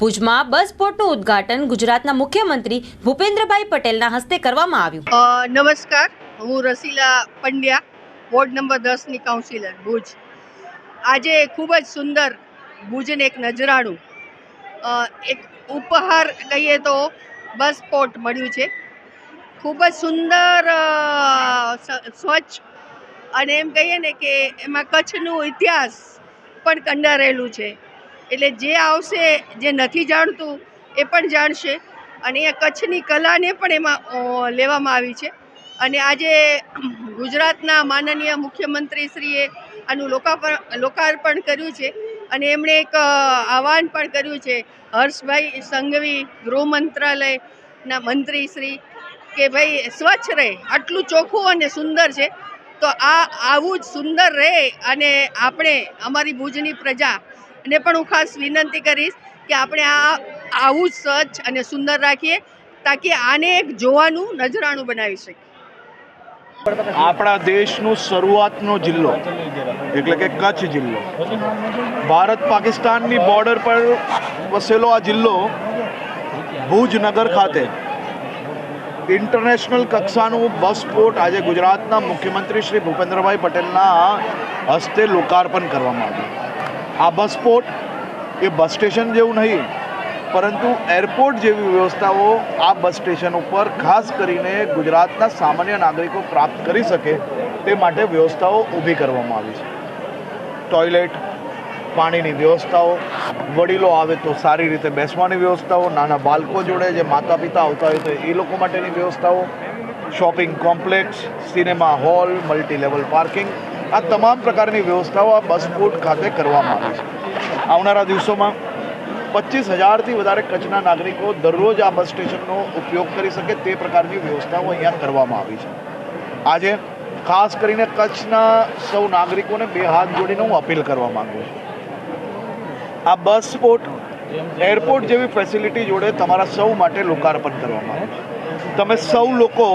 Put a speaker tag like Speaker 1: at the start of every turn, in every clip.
Speaker 1: ભુજમાં બસ પોર્ટનું ઉદ્ઘાટન ગુજરાતના મુખ્યમંત્રી ભૂપેન્દ્રભાઈ પટેલના હસ્તે કરવામાં આવ્યું.
Speaker 2: નમસ્કાર. હું રસીલા પંડ્યા, વોર્ડ નંબર દસની કાઉન્સિલર, ભુજ. આજે ખૂબ જ સુંદર ભુજને એક નજરાણું એક ઉપહાર કહીએ તો બસ પોર્ટ મળ્યું છે. ખૂબ જ સુંદર સ્વચ્છ અને એમ કહીએ ને કે એમાં કચ્છનું ઇતિહાસ પણ કંડારેલું છે. એટલે જે આવશે, જે નથી જાણતું, એ પણ જાણશે. અને એ કચ્છની કલાને પણ એમાં લેવામાં આવી છે. અને આજે ગુજરાતના માનનીય મુખ્યમંત્રીશ્રીએ આનું લોકાર્પણ લોકાર્પણ કર્યું છે. અને એમણે એક આહવાન પણ કર્યું છે હર્ષભાઈ સંઘવી ગૃહ મંત્રાલયના મંત્રીશ્રી કે ભાઈ સ્વચ્છ રહે, આટલું ચોખ્ખું અને સુંદર છે. તો આ, આવું જ સુંદર રહે અને આપણે અમારી ભુજની પ્રજા ને પણ હું ખાસ વિનંતી કરીશ કે આપણે આ આવું સ્વચ્છ અને સુંદર રાખીએ તાકી આને એક જોવાનું, નજરાણું બનાવી શકીએ.
Speaker 3: આપણા દેશનો શરૂઆતનો જિલ્લો, એટલે કે કચ્છ જિલ્લો. ભારત પાકિસ્તાનની બોર્ડર પર વસેલો આ જિલ્લો, ભુજ નગર ખાતે ઇન્ટરનેશનલ કક્ષાનું બસ પોર્ટ આજે ગુજરાતના મુખ્યમંત્રી શ્રી ભૂપેન્દ્રભાઈ પટેલના હસ્તે લોકાર્પણ કરવામાં આવ્યું. આ બસ પોર્ટ એ બસ સ્ટેશન જેવું નહીં, પરંતુ એરપોર્ટ જેવી વ્યવસ્થાઓ આ બસ સ્ટેશન ઉપર ખાસ કરીને ગુજરાતના સામાન્ય નાગરિકો પ્રાપ્ત કરી શકે તે માટે વ્યવસ્થાઓ ઊભી કરવામાં આવી છે. ટોયલેટ, પાણીની વ્યવસ્થાઓ, વડીલો આવે તો સારી રીતે બેસવાની વ્યવસ્થાઓ, નાના બાળકો જોડે જે માતા પિતા આવતા હોય તો એ લોકો માટેની વ્યવસ્થાઓ, shopping complex, cinema hall multi level parking આ તમામ પ્રકારની વ્યવસ્થાઓ આ બસ પોર્ટ ખાતે કરવામાં આવી છે. આવનારા દિવસોમાં પચીસ હજારથી વધારે કચ્છના નાગરિકો દરરોજ આ બસ સ્ટેશનનો ઉપયોગ કરી શકે તે પ્રકારની વ્યવસ્થાઓ અહીંયા કરવામાં આવી છે. આજે ખાસ કરીને કચ્છના સૌ નાગરિકોને બે હાથ જોડીને હું અપીલ કરવા માગું છું. આ બસ સ્પોર્ટ એરપોર્ટ જેવી ફેસિલિટી જોડે તમારા સૌ માટે લોકાર્પણ કરવામાં આવે તમે સૌ લોકો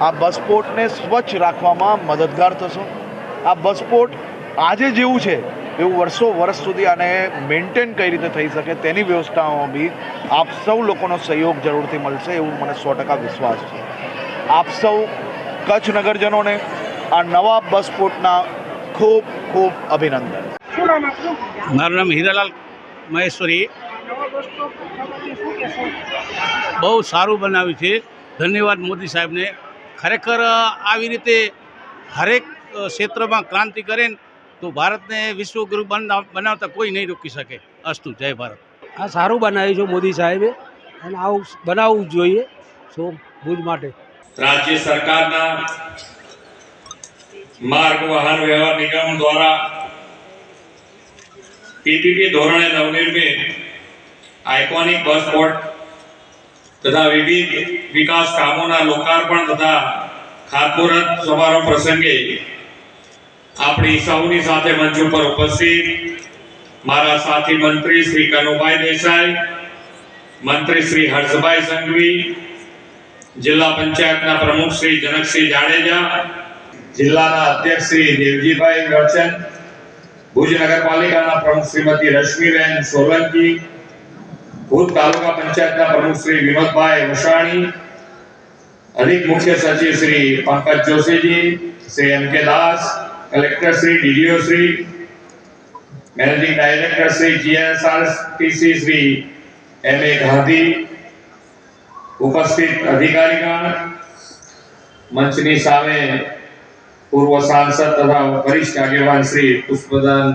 Speaker 3: આ બસ પોર્ટને સ્વચ્છ રાખવામાં મદદગાર થશો. આ બસ પોર્ટ આજે જેવું છે એવું વર્ષો વર્ષ સુધી આને મેન્ટેન કઈ રીતે થઈ શકે તેની વ્યવસ્થાઓમાં બી આપ સૌ લોકોનો સહયોગ જરૂરથી મળશે એવું મને સો ટકા વિશ્વાસ છે. આપ સૌ કચ્છ નગરજનોને આ નવા બસ પોર્ટના ખૂબ ખૂબ અભિનંદન.
Speaker 4: મારું નામ હીરાલાલ મહેશ્વરી. બહુ સારું બનાવ્યું છે. ધન્યવાદ મોદી સાહેબને. ખરેખર આવી રીતે હરેક ક્ષેત્રમાં ક્રાંતિ કરે ને તો ભારતને વિશ્વગુરુ બનાવ- બનાવતા કોઈ નહીં રોકી શકે. અસ્તુ જય ભારત.
Speaker 5: આ સારું બનાવ્યું છે મોદી સાહેબે અને આવું બનાવવું જ જોઈએ સો ભુજ માટે.
Speaker 6: રાજ્ય સરકારના માર્ગ વાહન વ્યવહાર નિગમ દ્વારા પીપીપી ધોરણે નવનિર્મિત આઇકોનિક બસ પોર્ટ તથા વિવિધ વિકાસ કામોના લોકાર્પણ તથા ખાતમુહૂર્ત સમારોહ પ્રસંગે આપણી સૌની સાથે મંચ ઉપર ઉપસ્થિત મારા સાથી મંત્રી શ્રી કનુભાઈ દેસાઈ મંત્રી શ્રી હર્ષભાઈ સંઘવી જિલ્લા પંચાયતના પ્રમુખ શ્રી જનકસિંહ જાડેજા જિલ્લાના અધ્યક્ષ શ્રી દેવજીભાઈ વર્ચન ભુજ નગરપાલિકાના પ્રમુખ શ્રીમતી રશ્મિબેન સોલંકી ભુજ તાલુકા પંચાયતના પ્રમુખ શ્રી વિનોદભાઈ વસાણી અધિક મુખ્ય સચિવ શ્રી પંકજ જોશીજી શ્રી એમ કે દાસ collector Shri DDO Shri managing director Shri GSRTC Shri M A Gandhi ઉપસ્થિત અધિકારીગણ મંચની સામે પૂર્વ સાંસદ તથા વરિષ્ઠ આગેવાન શ્રી પુષ્પદાન